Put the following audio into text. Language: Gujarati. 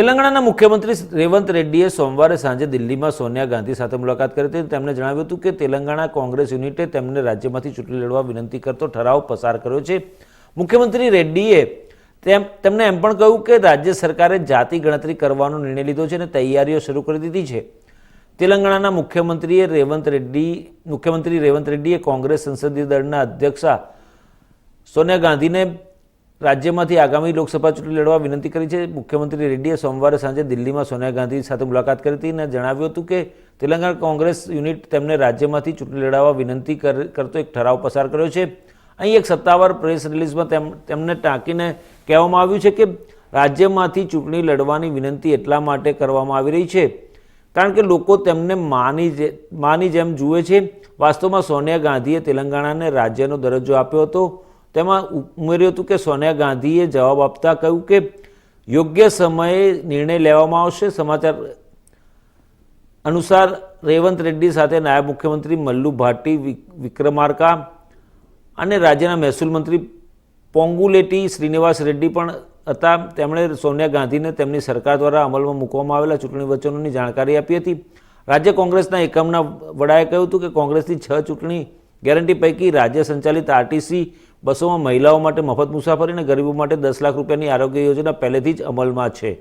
તેલંગાણાના મુખ્યમંત્રી રેવંત રેડ્ડીએ સોમવારે સાંજે દિલ્હીમાં સોનિયા ગાંધી સાથે મુલાકાત કરી હતી. તેમણે જણાવ્યું હતું કે તેલંગાણા કોંગ્રેસ યુનિટે તેમને રાજ્યમાંથી ચૂંટણી લડવા વિનંતી કરતો ઠરાવ પસાર કર્યો છે. મુખ્યમંત્રી રેડ્ડીએ તેમ, તેમણે એમ પણ કહ્યું કે રાજ્ય સરકારે જાતિ ગણતરી કરવાનો નિર્ણય લીધો છે અને તૈયારીઓ શરૂ કરી દીધી છે. તેલંગાણાના મુખ્યમંત્રીએ રેવંત રેડ્ડી, મુખ્યમંત્રી રેવંત રેડ્ડીએ કોંગ્રેસ સંસદીય દળના અધ્યક્ષા સોનિયા ગાંધીને રાજ્યમાંથી આગામી લોકસભા ચૂંટણી લડવા વિનંતી કરી છે. મુખ્યમંત્રી રેડ્ડીએ સોમવારે સાંજે દિલ્હીમાં સોનિયા ગાંધી સાથે મુલાકાત કરી હતી અને જણાવ્યું હતું કે તેલંગાણા કોંગ્રેસ યુનિટ તેમને રાજ્યમાંથી ચૂંટણી લડાવવા વિનંતી કર- કરતો એક ઠરાવ પસાર કર્યો છે. અહીં એક સત્તાવાર પ્રેસ રિલીઝમાં તેમ, તેમને ટાંકીને કહેવામાં આવ્યું છે કે રાજ્યમાંથી ચૂંટણી લડવાની વિનંતી એટલા માટે કરવામાં આવી રહી છે કારણ કે લોકો તેમને માની માની જેમ જુએ છે. વાસ્તવમાં સોનિયા ગાંધીએ તેલંગાણાને રાજ્યનો દરજ્જો આપ્યો હતો. તેમાં ઉમેર્યું હતું કે સોનિયા ગાંધીએ જવાબ આપતા કહ્યું કે યોગ્ય સમયે નિર્ણય લેવામાં આવશે. સમાચાર અનુસાર રેવંત રેડ્ડી સાથે નાયબ મુખ્યમંત્રી મલ્લુ ભાટી વિક્રમાર્કા અને રાજ્યના મહેસૂલ મંત્રી પોંગુલેટી શ્રીનિવાસ રેડ્ડી પણ હતા. તેમણે સોનિયા ગાંધીને તેમની સરકાર દ્વારા અમલમાં મૂકવામાં આવેલા ચૂંટણી વચનોની જાણકારી આપી હતી. રાજ્ય કોંગ્રેસના એકમના વડાએ કહ્યું હતું કે કોંગ્રેસની છ ચૂંટણી ગેરંટી પૈકી રાજ્ય સંચાલિત આરટીસી બસોમાં મહિલાઓ માટે મફત મુસાફરી અને ગરીબો માટે દસ લાખ રૂપિયાની આરોગ્ય યોજના પહેલેથી જ અમલમાં છે.